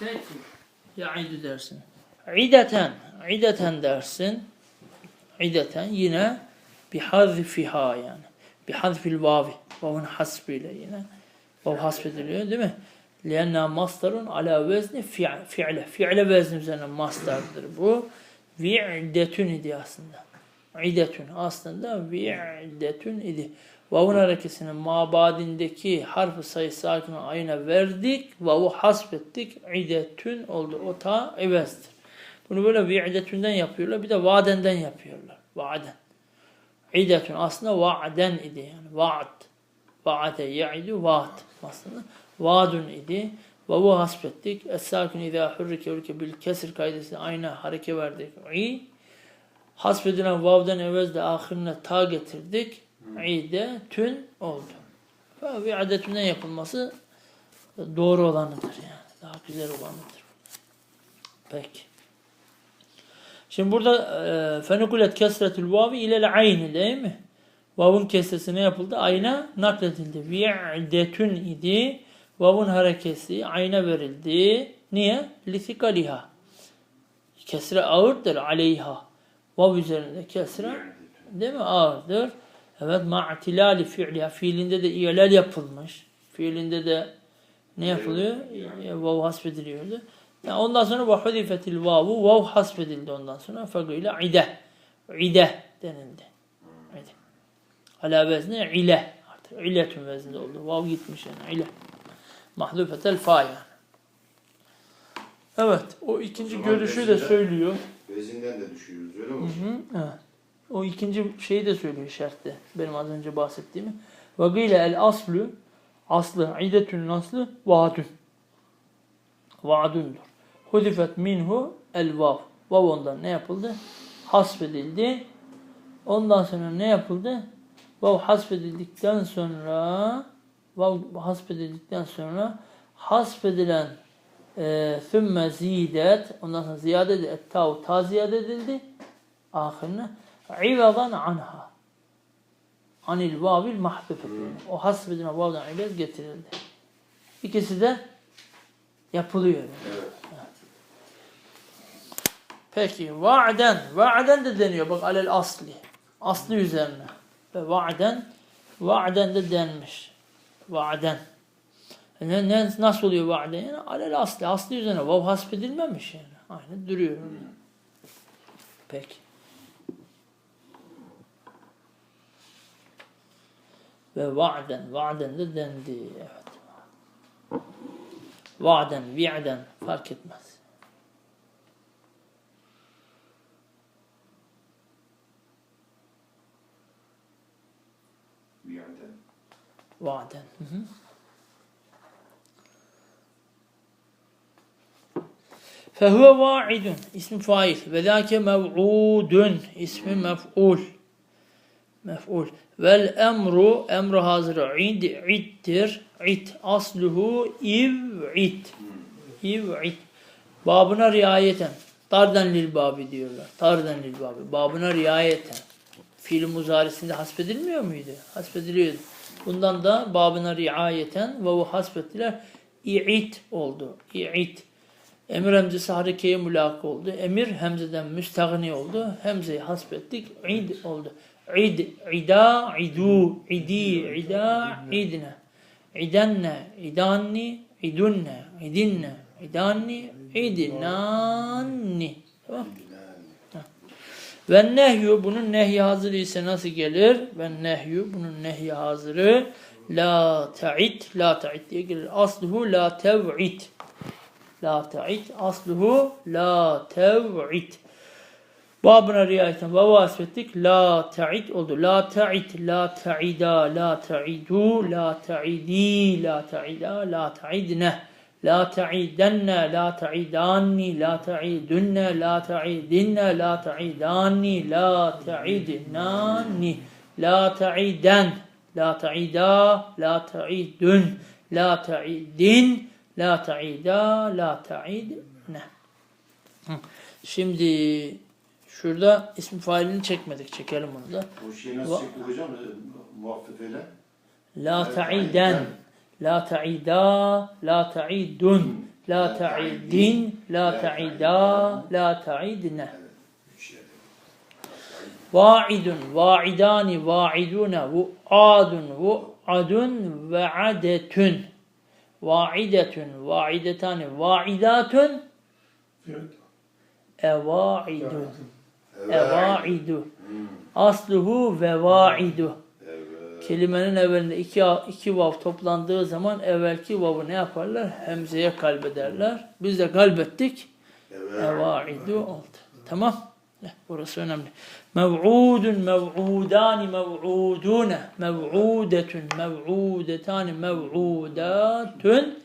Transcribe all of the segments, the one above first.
Peki. Ya'idu dersin. İdeten. İdeten dersin. İdeten yine bir hazfiha yani. Bir hazfil vavi. Vavun hasbiyle yine. Vav hasbediliyor değil mi? Lianna mastarun ala vezni. Fi'le. Fi'le vezni üzerine mastardır bu. Vi'detün idi aslında. İdetün aslında vi'detün idi. Vavun harekesinin mabadindeki harf sayısı sakin ayına verdik. Vavu hasbettik. İdetün oldu. O ta evezdir. Bunu böyle vi'detünden yapıyorlar. Bir de vadenden yapıyorlar. Vaden. İdetün aslında va'den idi yani. Va'd. Va'de ya'idu va'd aslında. Va'dun idi. Vavu hasbettik. Es-sakin idâ hurrike hurrike bil kesir kaidesi aynı hareke verdik. İ. Hasbedilen vavden evvel de ahirine ta getirdik. İde tün oldu. Ve vi'adetünden yapılması doğru olanıdır yani. Daha güzel olanıdır. Peki. Şimdi burada e, fenikulet kesretül vavi ilel ayni değil mi? Vavun kesresi ne yapıldı? Ayna nakledildi. Vi'detün idi. Vavun harekesi ayna verildi. Niye? Lisikaliha. Kesre ağırdır aleyha. Vav üzerinde kesre değil mi? Ağırdır. Evet ma'tilali fi'liha. Fiilinde de i'lal yapılmış. Fiilinde de ne yapılıyor? E, Vav hasbediliyordu. Yani ondan sonra ve hudifetil vavu vav hasbedildi ondan sonra. Fagıyla ide. İde denildi. İde. Ala vezni ile. Artık illetün vezninde oldu. Vav gitmiş yani ile. Mahdufetel fa yani. Evet. O ikinci O görüşü de vezinde- söylüyor. Vezinden de düşüyoruz öyle mi? Hı, evet. O ikinci şeyi de söylüyor şerhte. Benim az önce bahsettiğimi. Ve gıyle el aslu aslı idetün aslı vaadun. Vaadundur. Hudifet minhu el vav. Vav ondan ne yapıldı? Hasfedildi. Ondan sonra ne yapıldı? Vav hasfedildikten sonra vav hasfedildikten sonra hasfedilen e, thumme zidet ondan sonra ziyade edildi. Et-tav ta ziyade edildi. Ahirine ivadan anha. Anil vavil mahfufet. O hasbedilen vavdan ilez getirildi. İkisi de yapılıyor. Evet. Peki va'den. Va'den de deniyor bak alel asli. Aslı üzerine. Ve va'den va'den de denmiş. Va'den. Ne, ne, nasıl oluyor va'den? Yani alel asli. Aslı üzerine. Vav hasbedilmemiş yani. Aynı duruyor. Peki. Ve va'den. Va'den de dendi. Evet. Va'den, vi'den fark etmez. Yerden. Vaden. Hı hı. Fehuve vaidun. İsmi fail. Ve zâke mev'udun. İsmi mef'ul. Mef'ul. Vel emru. Emru hazır. İd. İddir. İd. Asluhu iv'id. İv'id. Babına riayeten. Tarden lil babi diyorlar. Tarden lil babi. Babına riayeten. Fiil muzarisinde hasbedilmiyor muydu? Hasbediliyordu. Bundan da babına riayeten vavu hasbettiler. İ'it oldu. İ'it. Emir hemzesi harekeye mülak oldu. Emir hemzeden müstahni oldu. Hemzeyi hasbettik. İd oldu. İd, ida, idu, idi, ida, idne. İdenne, idanni, idunne, idinne, idanni, idnanni. Tamam ve nehyü bunun nehy hazırı ise nasıl gelir? Ve nehyü bunun nehy hazırı la ta'id la ta'id diye gelir. Asluhu la tev'id. La ta'id asluhu la tev'id. Babına riayeten ve vasfettik la ta'id oldu. La ta'id la ta'ida la ta'idu la ta'idi la ta'ida la ta'idne. La ta'idenne, la ta'idanni, la ta'idunne, la ta'idinne, la ta'idanni, la ta'idnanni, la ta'iden, la ta'ida, la ta'idun, la ta'idin, la ta'ida, la ta'idne. Şimdi şurada ismi failini çekmedik. Çekelim onu da. O şeyi nasıl çektik hocam? E, Muvaffefeyle. La ta'iden. La ta'ida, la ta'idun, la ta'idin, la ta'ida, la ta'idne. Yerde. Vaidun, vaidani, vaidune, vuadun, vuadun, vaadetun. Vaidetun, vaidetani, vaidatun, Evet. evaidu. Evaidu. Hmm. Asluhu vevaidu. Evet. Kelimenin evvelinde iki, iki vav toplandığı zaman evvelki vavı ne yaparlar? Hemzeye kalbederler. Biz de kalbettik. Evaidu oldu. Tamam. Eh, Burası önemli. Mev'udun, mev'udani, mev'udune, mev'udetun, mev'udetani, mev'udatun.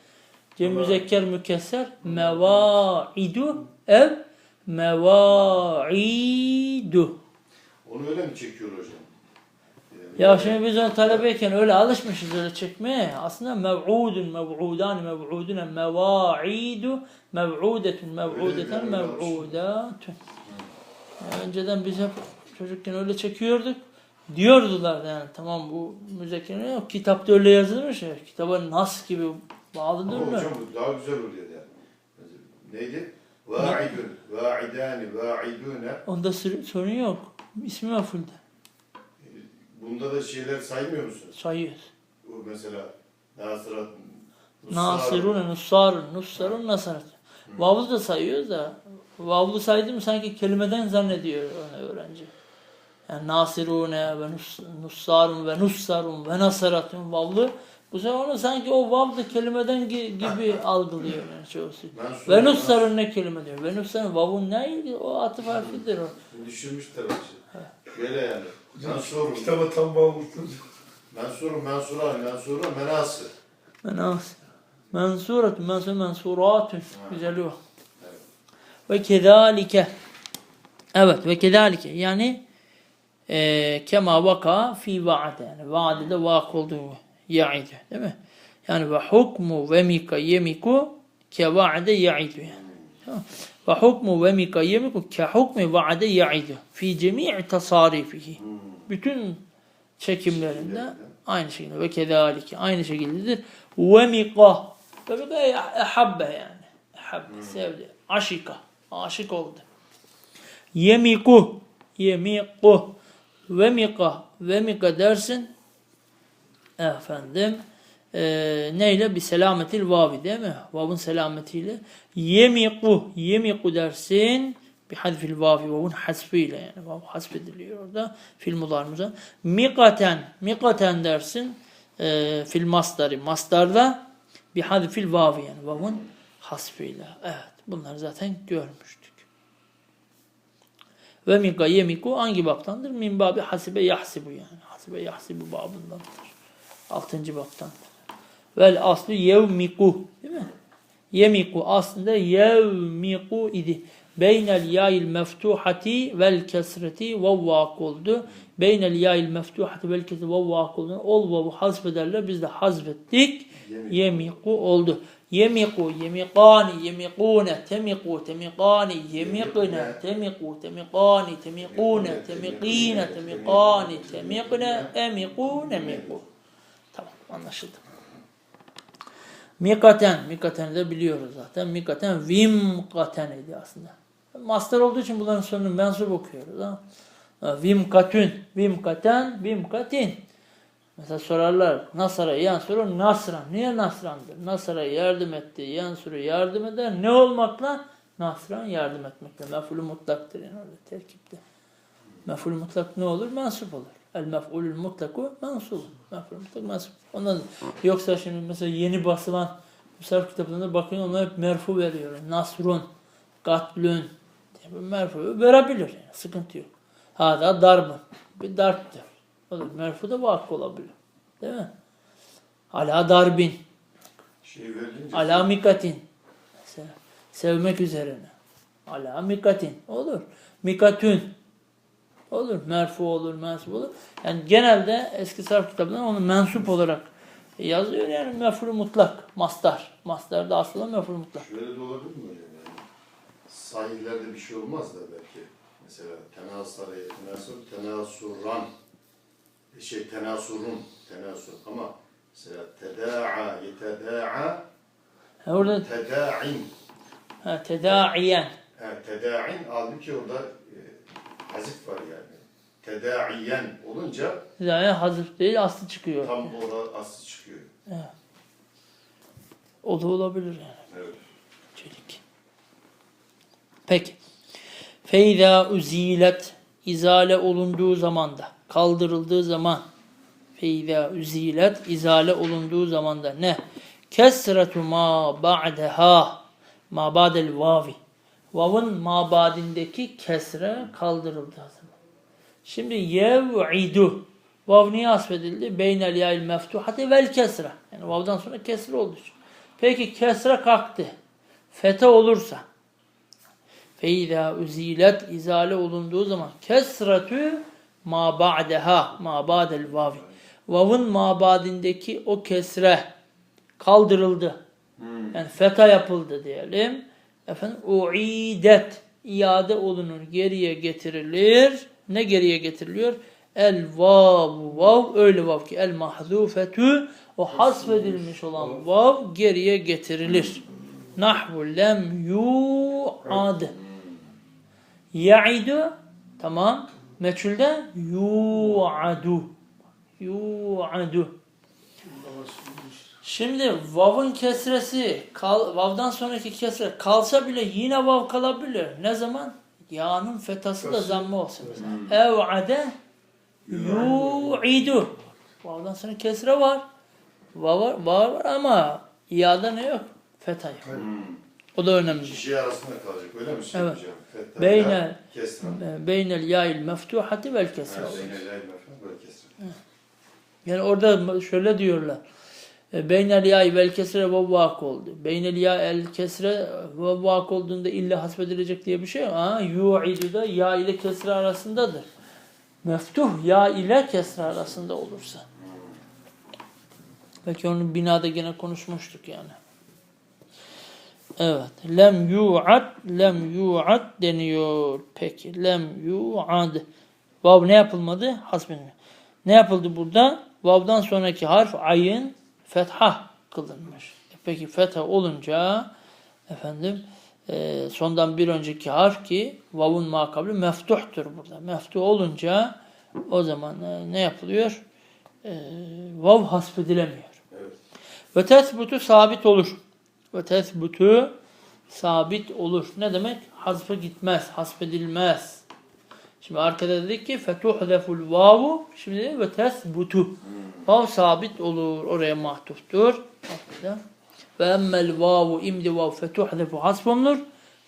Cem müzekker mükesser. Mevaidu, ev, mevaidu. Onu öyle mi çekiyor hocam? Ya şimdi biz onu talebeyken öyle alışmışız öyle çekmeye. Aslında mev'udun, mev'udani, mev'udune, mevaidu, mev'udetun, bir mev'udatun. Önceden biz hep çocukken öyle çekiyorduk. Diyordular yani tamam bu müzekkere yok. Kitapta öyle yazılmış ya. Kitaba nas gibi bağlıdır Ama mı? hocam daha güzel oluyor yani. Neydi? Vaidun, vaidani, vaidune. Onda sorun yok. İsmi mafulde. Bunda da şeyler saymıyor musunuz? Sayıyoruz. O mesela Nasırat, Nasirun, Nussarun, Nussarun, Nasarat. Vavlu da sayıyoruz da Vavlu saydım sanki kelimeden zannediyor öğrenci. Yani Nasirune ve Nus, Nussarun ve Nussarun ve Nasaratun Vavlu. Bu sefer onu sanki o vav da kelimeden gi- gibi algılıyor yani çoğusu. Mansur- Ve Nussarun ne kelime diyor? Ve Nussarun vavun neydi? O atıf harfidir o. Düşürmüşler hocam. Şöyle yani. Mansurun, Kitaba tam bağlamıştınız. mensurun, mensuran, mensurun, menası. Menas. Mensuratun, mensur, mensuratun. Güzel o. Evet. Ve kezalike. Evet ve kezalike. Yani e, kema vaka fi vaade. Yani vaadede vak olduğu yaidu. Değil mi? Yani ve hukmu ve mika yemiku ke vaade yaidu. Ve hukmu ve mika yemiku ke hukmi vaade yaidu. Fi cemi'i tasarifihi. Hmm. Bütün çekimlerinde aynı şekilde ve kezalike aynı şekildedir. Ve mika. Ve mika ehabbe yani. Ehabbe sevdi. Aşika. Aşık oldu. Yemiku. Yemiku. Ve mika. Ve mika dersin. Efendim. eee neyle? Bir selametil vavi değil mi? Vavun selametiyle. Yemiku. Yemiku dersin. Bir hadfil vavi. Vavun hasfiyle yani. Vav hasfediliyor orada. Fil mudarımıza. Mikaten. Mikaten dersin. Eee fil mastarı. Mastarda bir hadfil vavi yani. Vavun hasfiyle. Evet. Bunları zaten görmüştük. Ve mika yemiku hangi baptandır? Min babi hasibe yahsibu yani. Hasibe yahsibu babındandır. Altıncı baptandır. Vel aslı yevmiku. Değil mi? Yemiku aslında yevmiku idi. Beynel ya'il meftuhati vel kesreti ve vak oldu. Beynel ya'il meftuhati vel kesreti ve vak oldu. Ol vavu hazfederler. Biz de hazfettik. Yemin. Yemiku oldu. Yemiku, yemikani, yemikune, temiku, temikani, yemikne, temiku, temikani, temikune, temikine, temikani, temikne, emiku, nemiku. Anlaşıldı. Mikaten, mikaten de biliyoruz zaten. Mikaten vimkaten idi aslında. Master olduğu için bunların sonunu mensup okuyoruz. Ha? Vimkatün, vimkaten, vimkatin. Mesela sorarlar Nasara yansuru Nasran. Niye Nasran'dır? Nasara yardım etti. Yansuru yardım eder. Ne olmakla? Nasran yardım etmekle. Mef'ulü mutlaktır yani orada terkipte. Mef'ulü mutlak ne olur? Mensup olur. El mef'ulül mutlaku mensup. Mef'ulü mutlak mensup. Ondan yoksa şimdi mesela yeni basılan sarf kitaplarında bakın onlar hep merfu veriyor. Nasrun, bir Merfu verebilir yani. Sıkıntı yok. Hada darbın. Bir darptır. Olur. Merfu da vakı olabilir. Değil mi? Ala darbin. Şey Ala mikatin. Mesela sevmek üzerine. Ala mikatin. Olur. Mikatün. Olur. Merfu olur, mensup olur. Yani genelde eski sarf kitaplarında onu mensup olarak yazıyor. Yani mefru mutlak. Mastar. Mastar da aslında mefru mutlak. şöyle de olabilir mi hocam yani? Sahillerde bir şey olmaz da belki. Mesela tenasara, tenasur, tenasuran. Şey tenasurun, tenasur. Ama Mesela teda'a, yeteda'a, Ha, orada teda'in. ha, teda'iyen. Ha, teda'in halbuki orada e, hazif var yani. Teda'iyen olunca Yani hazır değil aslı çıkıyor. tam orada aslı çıkıyor. O da olabilir yani. Evet. Çelik. Peki. Feyza uzilet izale olunduğu zaman da kaldırıldığı zaman feyza uzilet izale olunduğu zaman da ne? Kesretu ma ba'deha ma ba'del vavi vavın mabadindeki kesre kaldırıldığı zaman. Şimdi yev'idu vav niye asfedildi? Beynel ya'il meftuhati vel kesre. Yani vavdan sonra kesre için. Peki kesre kalktı. Fete olursa feyza uzilet izale olunduğu zaman kesretü ma ba'deha ma ba'del vavi vavın mabadindeki o kesre kaldırıldı. Yani feta yapıldı diyelim. Efendim uidet iade olunur, geriye getirilir. Ne geriye getiriliyor? El vav vav öyle vav ki el mahzufetü o hasfedilmiş olan vav geriye getirilir. Nahvu lem yu'ad. Ya'idu tamam. Meçhulde yu'adu. Yu'adu. Şimdi vav'ın kesresi, kal, vav'dan sonraki kesre kalsa bile yine vav kalabilir. Ne zaman? Ya'nın fethası da zammı olsun. mesela. Ev'ade yu'idu. Vav'dan sonra kesre var. Vav var, var, var ama ya'da ne yok? Fetha yok. O da önemli. Kişi arasında kalacak öyle mi? Şey Evet. hocam? Fetha Beyne- ile kesra. Beynel ya'il meftuhati vel kesre. Ha, Beyne el mefhum böyle kesra. Yani orada şöyle diyorlar. E, Beynel ya'i vel kesre ve vak oldu. Beynel ya el kesre ve vak olduğunda illa hasbedilecek diye bir şey yok. Ha, yu'idu da ya ile kesre arasındadır. Meftuh ya ile kesre arasında olursa. Belki onu binada gene konuşmuştuk yani. Evet. Lem yu'ad, lem yu'ad deniyor. Peki. Lem yu'ad. Vav ne yapılmadı? Hasbedilmiyor. Ne yapıldı burada? Vav'dan sonraki harf ayın fetha kılınmış. E peki fetha olunca efendim e, sondan bir önceki harf ki vav'un makabli meftuhtur burada. Meftuh olunca o zaman e, ne yapılıyor? E, vav hasbedilemiyor. Evet. Ve tesbutu sabit olur. Ve tesbutu sabit olur. Ne demek? Hazfa gitmez, hasbedilmez. Şimdi arkada dedik ki fetuhdeful vavu. Şimdi ve tesbutu. Vav sabit olur. Oraya mahtuftur. Arkada. Ve emmel vavu imdi vav fetuhdefu hasbunur.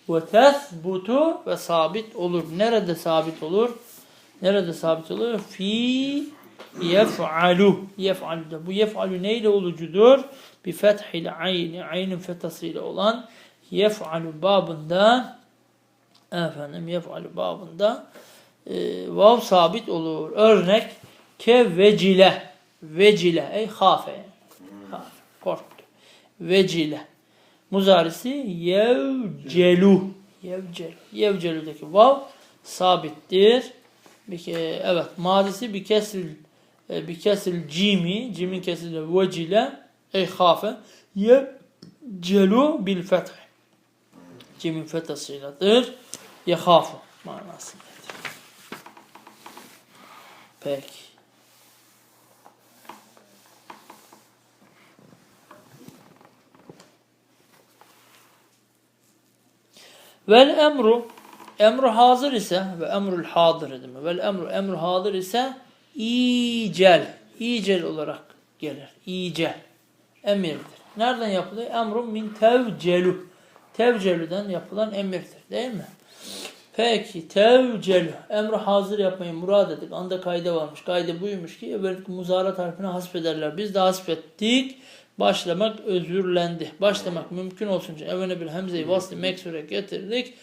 Ve tesbutu ve sabit olur. Nerede sabit olur? Nerede sabit olur? Fi yef'alu. Yef'alu. Bu yef'alu neyle olucudur? Bi fethil ayni. Aynin fethasıyla olan yef'alu babında efendim yef'alu babında e, vav sabit olur. Örnek ke vecile. Vecile ey hafe. Hafe. Korktu. Vecile. Muzarisi yevcelu. Yevcelu. Yevcelu'daki vav sabittir. Bir evet. Madisi bir kesril e, bir kesril cimi. Cimin kesrili vecile ey hafe. Yevcelu bil feth. Cimin fethasıyladır. Yehafu manasındadır. Peki. Vel emru emru hazır ise ve emrul hadır dedim. Vel emru emru hazır ise icel icel olarak gelir. İcel emirdir. Nereden yapılıyor? Emrun min tevcelu. Tevcelüden yapılan emirdir. Değil mi? Peki tevcelü. Emri hazır yapmayı murad ettik. Anda kayda varmış. Kayda buymuş ki evvelki muzarat harfini hasbederler. Biz de hasbettik. Başlamak özürlendi. Başlamak mümkün olsunca evvene bir hemzeyi vaslı meksure getirdik.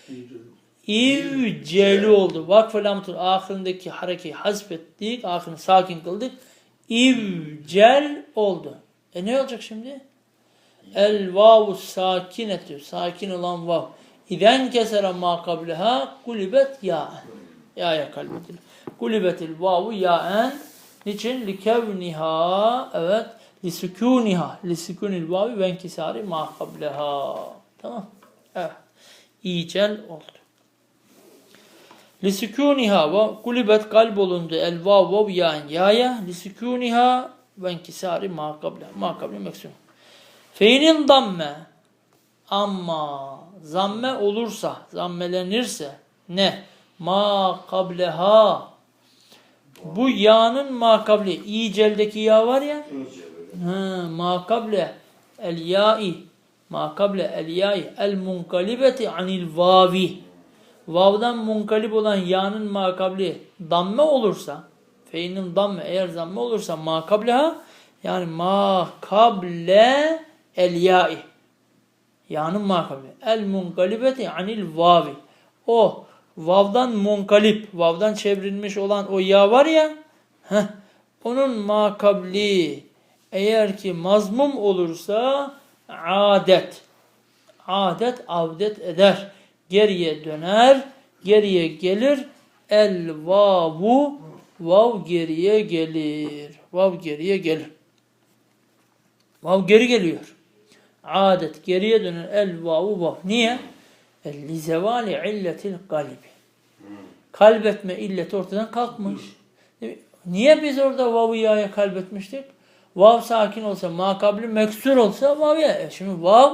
İvceli oldu. Vakf-ı lamtın ahirindeki harekeyi hasbettik. Ahirini sakin kıldık. İvcel oldu. E ne olacak şimdi? El vavu sakinetü. Sakin olan vav. İzen kesere ma kableha kulibet ya'en. Ya'ya kalbedilir. Kulibetil vavu ya'en. Niçin? Likevniha evet. Lisukuniha. Lisukunil vavi ve inkisari ma kableha. Tamam. Evet. İcel oldu. Lisukuniha ve kulibet kalp olundu el vav vav ya'in ya'ya lisukuniha ve inkisari ma kableha. Ma kable meksum. Fe'inin damme ama zamme olursa, zammelenirse ne? Ma kableha. Bu ya'nın ma kable. İceldeki ya var ya. Ha, ma kable el ya'i. Ma kable el ya'i el munkalibeti anil vavi. Vav'dan munkalip olan ya'nın ma kabli damme olursa fe'inin damme eğer zamme olursa ma kableha yani ma kable el ya'i Ya'nın makabli. El munkalibeti anil vavi. O vav'dan munkalip, vav'dan çevrilmiş olan o ya var ya, heh, onun makabli eğer ki mazmum olursa adet. Adet avdet eder. Geriye döner, geriye gelir. El vavu vav geriye gelir. Vav geriye gelir. Vav geri geliyor adet geriye dönen el vavu vav. Niye? Li zevali illetil kalbi. Kalbetme illeti ortadan kalkmış. Niye biz orada vavu ya'ya kalbetmiştik? Vav sakin olsa, makabli meksur olsa vav ya. E şimdi vav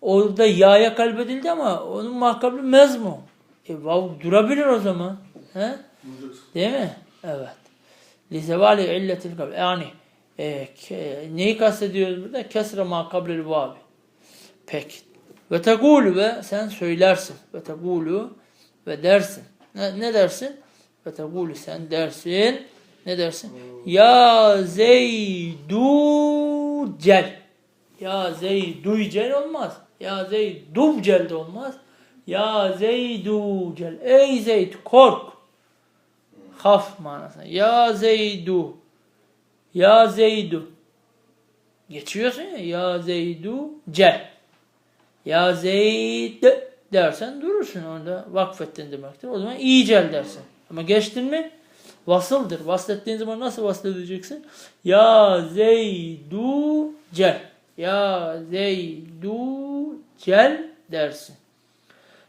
orada ya'ya kalbedildi ama onun makabli mezmu. E vav durabilir o zaman. He? Değil mi? Evet. Li zevali illetil kalbi. Yani e, ke, neyi kastediyoruz burada? Kesre ma kablil vavi. Peki. Ve tegulu ve sen söylersin. Ve tegulu ve dersin. Ne, ne dersin? Ve tegulu sen dersin. Ne dersin? Ya Zeydu cel. Ya Zeydu cel olmaz. Ya Zeydu cel de olmaz. Ya Zeydu cel. Ey Zeyd kork. Haf manasına. Ya Zeydu. Ya Zeydu. Geçiyorsun ya. Ya Zeydu cel. Ya Zeyd dersen durursun orada. Vakfettin demektir. O zaman iyi cel dersin. Ama geçtin mi? Vasıldır. Vaslettiğin zaman nasıl vasledeceksin? Ya Zeydu cel. Ya Zeydu cel dersin.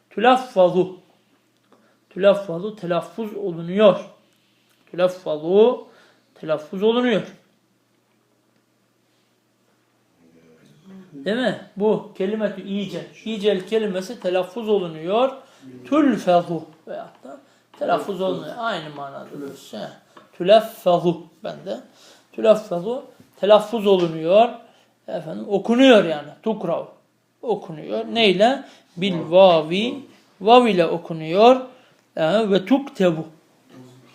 Tülaffazu. Tülaffazu telaffuz olunuyor. Tülaffazu telaffuz olunuyor. Değil mi? Bu kelimetü icel. İcel kelimesi telaffuz olunuyor. Tülfezu veyahut da telaffuz olunuyor. Aynı manadadır. Şey, Tüleffezu bende. Tüleffezu telaffuz olunuyor. Efendim okunuyor yani. Tukrav. Okunuyor. Neyle? Bil vavi. Vav ile okunuyor. Yani ve tuktebu.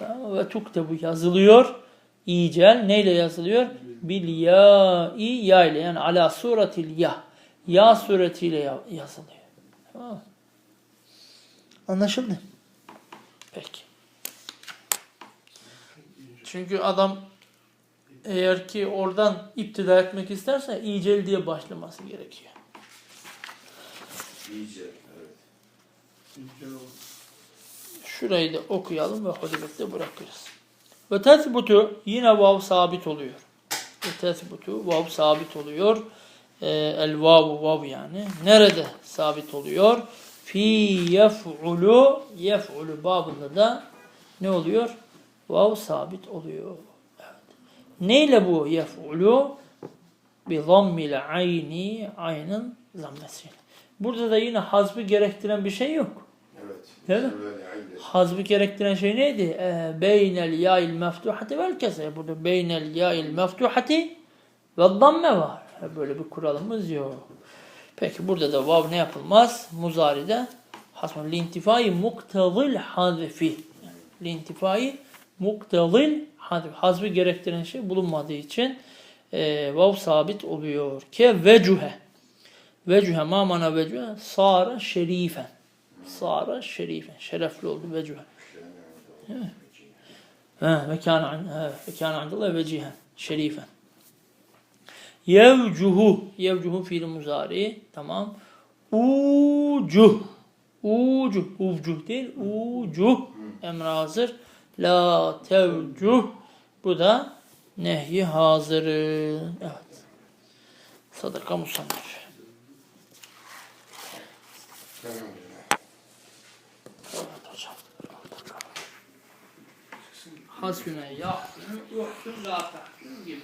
Yani ve tuktebu yazılıyor. İcel neyle yazılıyor? Bil ya i ya ile yani ala suratil ya. Ya suretiyle ya- yazılıyor. Tamam mı? Anlaşıldı. Peki. Çünkü adam eğer ki oradan iptida etmek isterse icel diye başlaması gerekiyor. İyice. Evet. Şurayı da okuyalım ve hodibette bırakırız. Ve tethbutu yine vav sabit oluyor. Ve tethbutu vav sabit oluyor. Ee, el vavu vav yani. Nerede sabit oluyor? Fi yef'ulu yef'ulu babında da ne oluyor? Vav sabit oluyor. Evet. Neyle bu yef'ulu? Bi zammil ayni ayının zammesiyle. Burada da yine hazbı gerektiren bir şey yok. Evet. Değil mi? Hazbı gerektiren şey neydi? Ee, beynel ya'il meftuhati vel kesre. Burada beynel ya'il meftuhati ve damme var. Böyle bir kuralımız yok. Peki burada da vav ne yapılmaz? Muzari'de hasmı lintifai muktazil hazfi. Lintifai muktazil hazfi. Hazbı gerektiren şey bulunmadığı için e, vav sabit oluyor. Ke vecuhe. Vecuhe ma mana vecuhe? Sara şerifen. Sara şerifen. Şerefli oldu vecuhe. Ha, ve kana an- ha, ve kana indallah vecihen. Şerifen. Yevcuhu. Yevcuhu fiil muzari. Tamam. Ucuh. Ucuh. Uvcuh değil. Ucuh. Emre hazır. La tevcuh. Bu da Nehyi hazırın. Evet. Sadaka musannif. Evet hocam. Hasbüne yaptın, yoksun zaten gibi.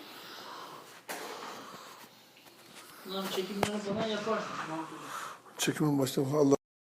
Bunların çekimlerini falan yaparsın. Çekimin başında Allah